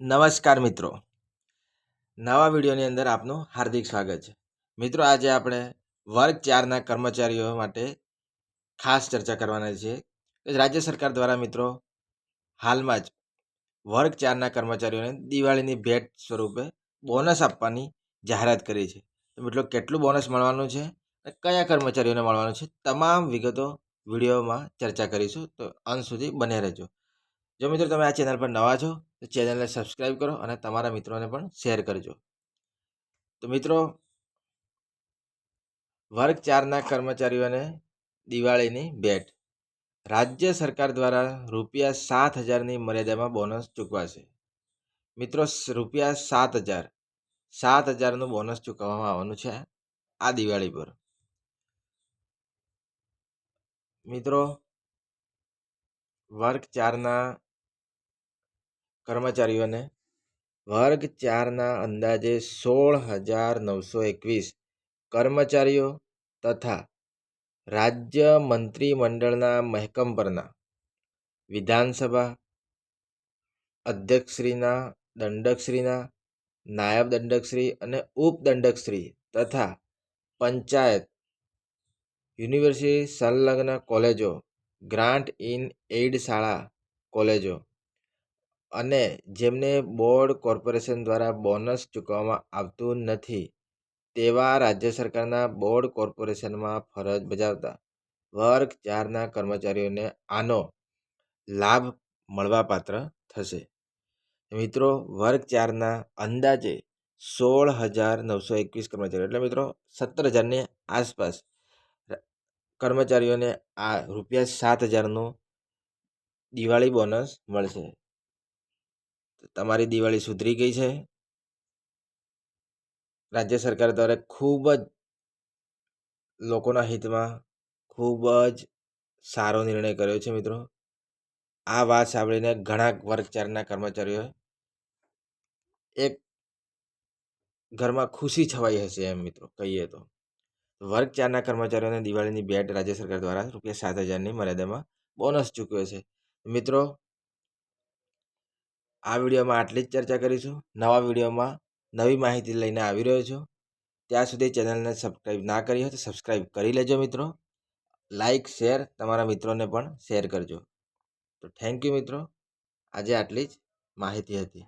નમસ્કાર મિત્રો. નવા વિડીયોની અંદર આપનું હાર્દિક સ્વાગત છે. મિત્રો, આજે આપણે વર્ગ ચારના કર્મચારીઓ માટે ખાસ ચર્ચા કરવાના છીએ. રાજ્ય સરકાર દ્વારા મિત્રો, હાલમાં જ વર્ગ ચારના કર્મચારીઓને દિવાળીની ભેટ સ્વરૂપે બોનસ આપવાની જાહેરાત કરી છે. મિત્રો, કેટલું બોનસ મળવાનું છે અને કયા કર્મચારીઓને મળવાનું છે? તમામ વિગતો વિડીયોમાં ચર્ચા કરીશું. તો અંત સુધી બને રહેજો. જો મિત્રો તમે આ ચેનલ પર નવા છો, તો ચેનલને સબસ્ક્રાઈબ કરો અને તમારા મિત્રોને પણ શેર કરજો. તો મિત્રો, વર્ગ ચારના કર્મચારીઓને દિવાળીની ભેટ. રાજ્ય સરકાર દ્વારા રૂપિયા સાત હજારની મર્યાદામાં બોનસ ચૂકવાશે. મિત્રો, રૂપિયા સાત હજાર, સાત હજારનું બોનસ ચૂકવવામાં આવવાનું છે આ દિવાળી પર. મિત્રો, વર્ગ ચારના કર્મચારીઓને વર્ગ ચારના અંદાજે સોળ હજાર નવસો એકવીસ કર્મચારીઓ તથા રાજ્ય મંત્રીમંડળના મહેકમ પરના વિધાનસભા અધ્યક્ષશ્રીના દંડકશ્રીના, નાયબ દંડકશ્રી અને ઉપદંડકશ્રી તથા પંચાયત, યુનિવર્સિટી સંલગ્ન કોલેજો, ગ્રાન્ટ ઇન એઇડ શાળા કોલેજો અને જેમને બોર્ડ કોર્પોરેશન દ્વારા બોનસ ચૂકવવામાં આવતું નથી, તેવા રાજ્ય સરકારના બોર્ડ કોર્પોરેશનમાં ફરજ બજાવતા વર્ગ ચારના કર્મચારીઓને આનો લાભ મળવાપાત્ર થશે. મિત્રો, વર્ગ ચારના અંદાજે સોળ હજાર નવસો એકવીસ કર્મચારીઓ, એટલે મિત્રો સત્તર હજારની આસપાસ કર્મચારીઓને આ રૂપિયા સાત હજારનું દિવાળી બોનસ મળશે. તમારી દિવાળી સુધરી ગઈ છે? રાજ્ય સરકાર દ્વારા ખૂબ જ લોકોના હિતમાં ખૂબ જ સારો નિર્ણય કર્યો છે મિત્રો. આ વાત સાંભળીને ઘણા વર્ગચારના કર્મચારીઓ એક ઘરમાં ખુશી છવાઈ હશે એમ મિત્રો, કહીએ તો. વર્ગ ચારના કર્મચારીઓને દિવાળીની ભેટ રાજ્ય સરકાર દ્વારા રૂપિયા સાત હજારની મર્યાદામાં બોનસ ચૂક્યો છે. મિત્રો આ વિડીયોમાં આટલી જ ચર્ચા કરીશું. નવા વિડીયોમાં નવી માહિતી લઈને આવી રહ્યો છું. ત્યાં સુધી ચેનલને સબસ્ક્રાઈબ ના કરી હોય તો સબસ્ક્રાઈબ કરી લેજો મિત્રો. લાઇક, શેર તમારા મિત્રોને પણ શેર કરજો. તો થેન્ક યુ મિત્રો. આજે આટલી જ માહિતી હતી.